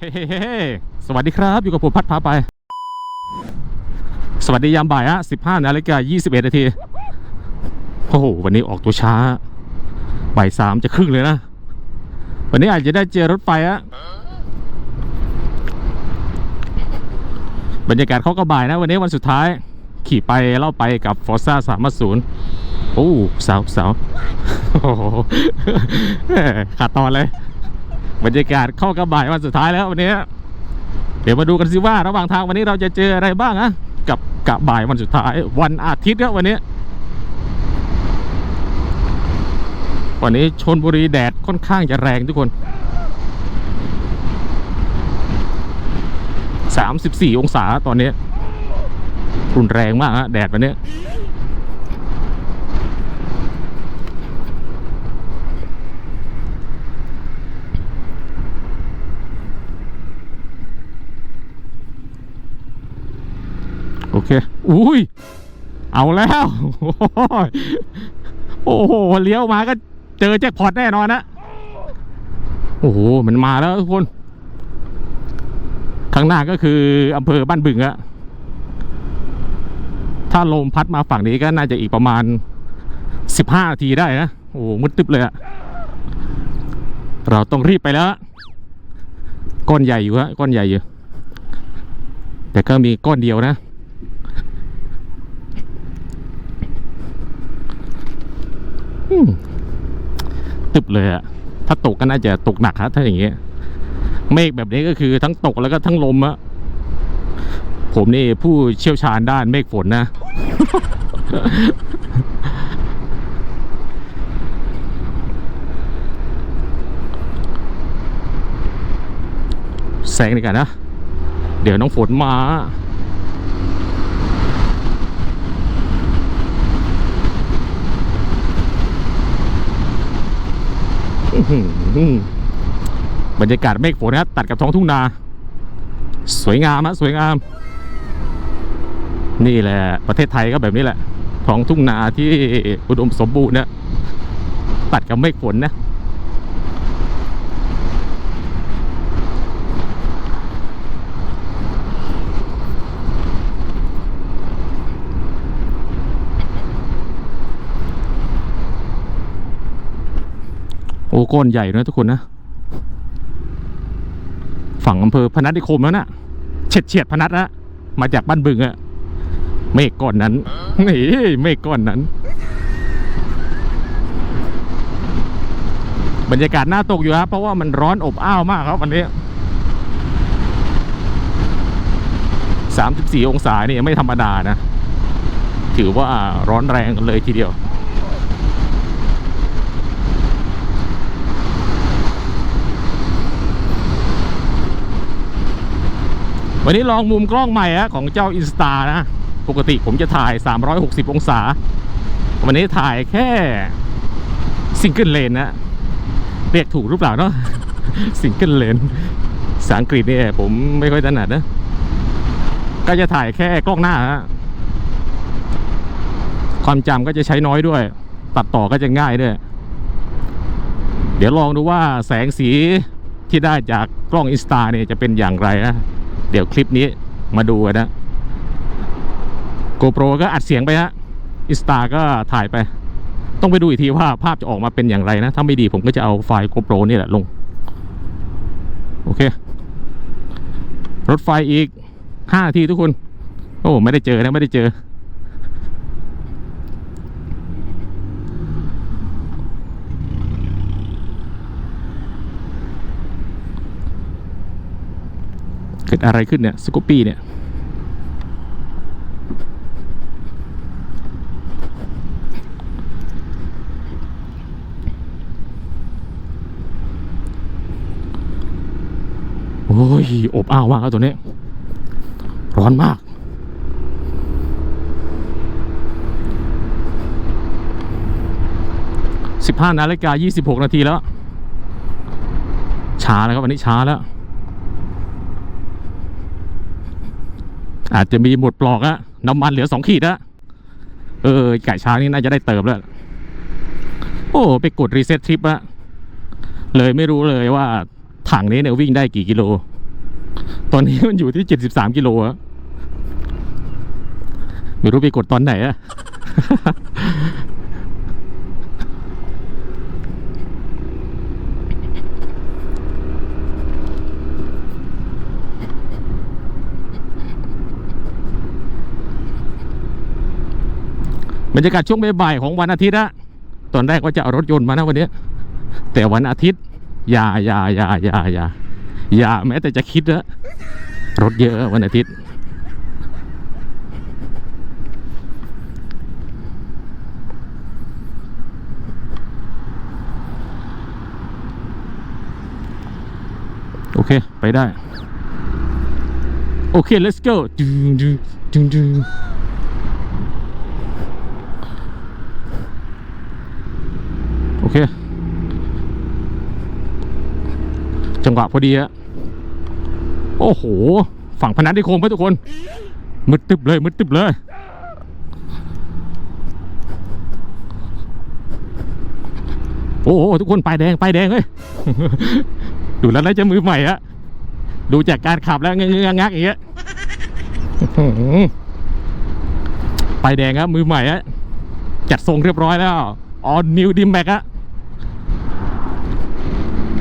เฮ้สวัสดีครับ อยู่กับผมพัดพาไป สวัสดียามบ่ายฮะ15นาฬิกา21นาทีโอ้โหวันนี้ออกตัวช้าบ่ายสามจะครึ่งเลยนะ วันนี้อาจจะได้เจอรถไฟฮะบรรยากาศเขาก็บ่ายนะ วันนี้วันสุดท้าย ขี่ไปเล่าไปกับฟอร์ซ่าสามศูนย์โอ้สาวสาวโอ้ขาดตอนเลย บรรยากาศเข้ากับบ่ายวันสุดท้ายแล้ววันนี้เดี๋ยวมาดูกันสิว่าระหว่างทางวันนี้เราจะเจออะไรบ้างนะกับกะบ่ายวันสุดท้าย วันอาทิตย์ครับวันนี้ วันนี้ชนบุรีแดดค่อนข้างจะแรงทุกคน 34 องศาตอนนี้รุนแรงมากฮะแดดวันนี้ เค อุ้ย เอาแล้ว โอ้โห เลี้ยวมาก็เจอแจ็คพอตแน่นอนนะ โอ้โห มันมาแล้วทุกคน ข้างหน้าก็คืออำเภอบ้านบึงอะถ้าลมพัดมาฝั่งนี้ก็น่าจะอีกประมาณสิบห้านาทีได้นะ โอ้โหมืดตึ๊บเลยอะเราต้องรีบไปแล้ว ก้อนใหญ่อยู่ฮะ ก้อนใหญ่อยู่ แต่ก็มีก้อนเดียวนะ อืม ตึบเลยอะถ้าตกก็น่าจะตกหนักครับถ้าอย่างเงี้ยเมฆแบบนี้ก็คือทั้งตกแล้วก็ทั้งลมอะผมนี่ผู้เชี่ยวชาญด้านเมฆฝนนะ แสงดีกันนะ เดี๋ยวน้องฝนมา อื้อหือ บรรยากาศเมฆฝนนะครับตัดกับท้องทุ่งนา สวยงามฮะสวยงาม นี่แหละ ประเทศไทยก็แบบนี้แหละท้องทุ่งนาที่อุดมสมบูรณ์นะตัดกับเมฆฝนนะ โอ้ก้อนใหญ่นะทุกคนนะ ฝั่งอำเภอพนัสนิคมแล้วนะเฉียดเฉียดพนัสนะมาจากบ้านบึงอะเมฆก้อนนั้นนี่เมฆก้อนนั้น บรรยากาศน่าตกอยู่ครับเพราะว่ามันร้อนอบอ้าวมากครับวันนี้34 องศานี่ไม่ธรรมดานะ ถือว่าร้อนแรงกันเลยทีเดียว วันนี้ลองมุมกล้องใหม่ฮะของเจ้าอินสตานะ ปกติผมจะถ่าย 360 องศา วันนี้ถ่ายแค่ซิงเกิลเลนนะเรียกถูกหรือเปล่าเนาะซิงเกิลเลนภาษาอังกฤษนี่ผมไม่ค่อยถนัดนะ ก็จะถ่ายแค่กล้องหน้าฮะความจำก็จะใช้น้อยด้วย ตัดต่อก็จะง่ายด้วย เดี๋ยวลองดูว่าแสงสีที่ได้จากกล้องอินสตาเนี่ยจะเป็นอย่างไรนะ เดี๋ยวคลิปนี้มาดูกันนะ GoPro ก็อัดเสียงไปฮะอิสตาก็ถ่ายไป ต้องไปดูอีกทีว่าภาพจะออกมาเป็นอย่างไรนะ ถ้าไม่ดีผมก็จะเอาไฟล์ GoPro นี่แหละลง โอเค รถไฟอีกห้านาทีทุกคน โอ้ไม่ได้เจอนะ ไม่ได้เจอ เกิดอะไรขึ้นเนี่ยสกูปปี้เนี่ยโอ้ยอบอ้าวมากครับตัวนี้ ร้อนมาก สิบห้านาฬิกายี่สิบหกนาทีแล้ว ช้าแล้วครับวันนี้ช้าแล้ว อาจจะมีหมดปลอกอะน้ำมันเหลือสองขีดอะเออไก่ช้างนี่น่าจะได้เติมแล้ว โอ้ไปกดรีเซ็ตทริปอะเลยไม่รู้เลยว่าถังนี้เนี่ยวิ่งได้กี่กิโล ตอนนี้มันอยู่ที่เจ็ดสิบสามกิโลอะไม่รู้ไปกดตอนไหนอะ รรยากาศช่วงบ่ายๆของวันอาทิตย์อะตอนแรกว่าจะเอารถยนต์มานะวันนี้ แต่วันอาทิตย์ อย่าอย่าอย่าอย่าอย่าอย่าแม้แต่จะคิดนะรถเยอะวันอาทิตย์โอเค ไปได้ โอเค let's go ดึงดึงดึงดึงโอเค จังหวะพอดีอะโอ้โห ฝั่งพนันที่โคมไปทุกคน มืดตึบเลย มืดตึบเลย โอ้โห ทุกคนป้ายแดงป้ายแดงเฮ้ย ดูแล้วน่าจะมือใหม่อะดูจากการขับแล้วเงื้องักอย่างเงี้ยอื้อหือป้ายแดงครับมือใหม่อะจัดทรงเรียบร้อยแล้วออนนิวดิมแบกอะ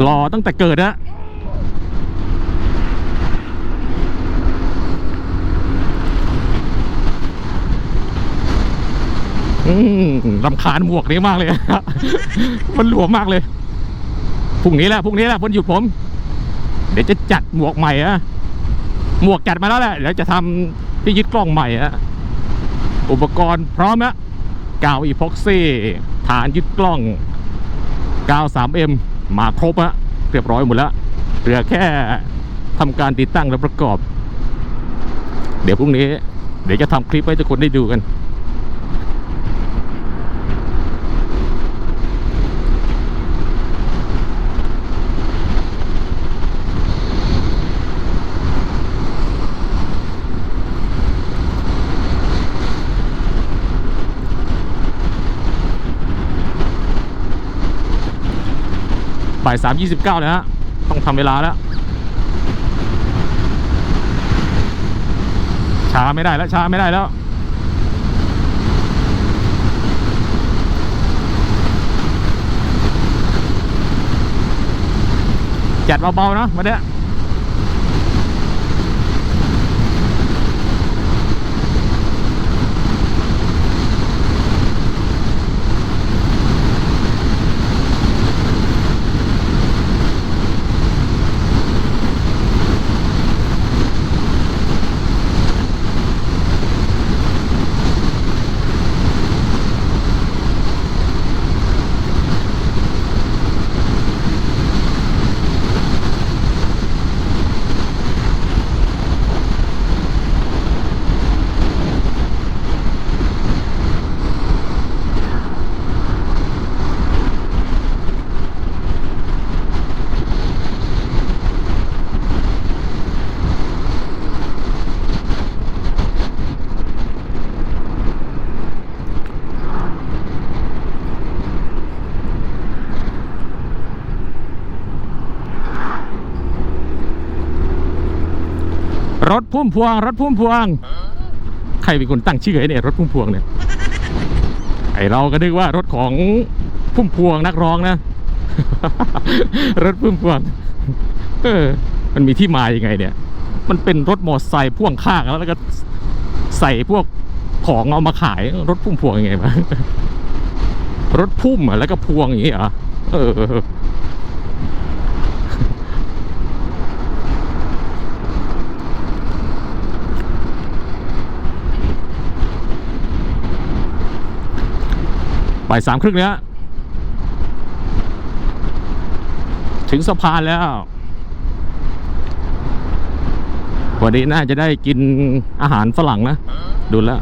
รอตั้งแต่เกิดอะ อืมรำคาญหมวกนี้มากเลย มันหลวมมากเลย พรุ่งนี้แหละ พรุ่งนี้แหละวันหยุดผม เดี๋ยวจะจัดหมวกใหม่อะหมวกจัดมาแล้วแหละ เดี๋ยวจะทำที่ยึดกล้องใหม่อะอุปกรณ์พร้อมแล้วกาวอีพ็อกซี่ ฐานยึดกล้องกาว 3M มาครบอะเรียบร้อยหมดแล้ว เหลือแค่ทำการติดตั้งและประกอบ เดี๋ยวพรุ่งนี้ เดี๋ยวจะทำคลิปให้ทุกคนได้ดูกัน บ่ายสามยี่สิบเก้าเลยฮะ ต้องทำเวลาแล้ว ช้าไม่ได้แล้วช้าไม่ได้แล้วจัดเบาๆนะมาเนี้ย รถพุ่มพวง รถพุ่มพวง ใครเป็นคนตั้งชื่อไอ้เนี่ยรถพุ่มพวงเนี่ยไอเราก็นึกว่ารถของพุ่มพวงนักร้องนะ รถพุ่มพวงเออมันมีที่มาอยังไงเนี่ย มันเป็นรถมอเตอร์ไซค์พ่วงข้างแล้วแล้วก็ใส่พวกของเอามาขายรถพุ่มพวงยังไงวะรถพุ่มอะแล้วก็พวงอย่างงี้เหรอเออ บ่ายสามครึ่งเนี้ยถึงสะพานแล้ววันนี้น่าจะได้กินอาหารฝรั่งนะ ดูแล้ว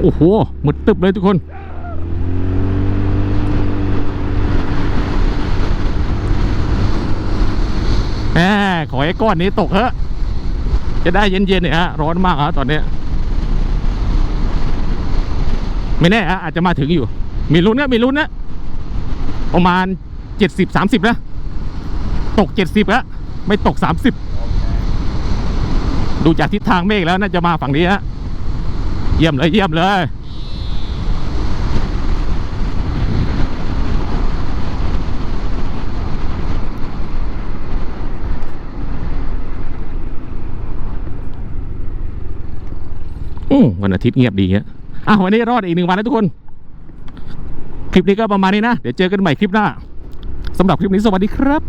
โอ้โหหมดตึบเลยทุกคน แหมขอไอ้ก้อนนี้ตกเถอะ จะได้เย็นๆเนี่ยฮะ ร้อนมากฮะตอนเนี้ยไม่แน่อะอาจจะมาถึงอยู่ มีลุ้นนะมีลุ้นนะประมาณเจ็ดสิบสามสิบนะ ตกเจ็ดสิบแล้วไม่ตกสามสิบดูจากทิศทางเมฆแล้วน่าจะมาฝั่งนี้ฮะ เยี่ยมเลยเยี่ยมเลย วันอาทิตย์เงียบดีฮะอะวันนี้รอดอีกหนึ่งวันนะทุกคน คลิปนี้ก็ประมาณนี้นะ เดี๋ยวเจอกันใหม่คลิปหน้าสำหรับคลิปนี้สวัสดีครับ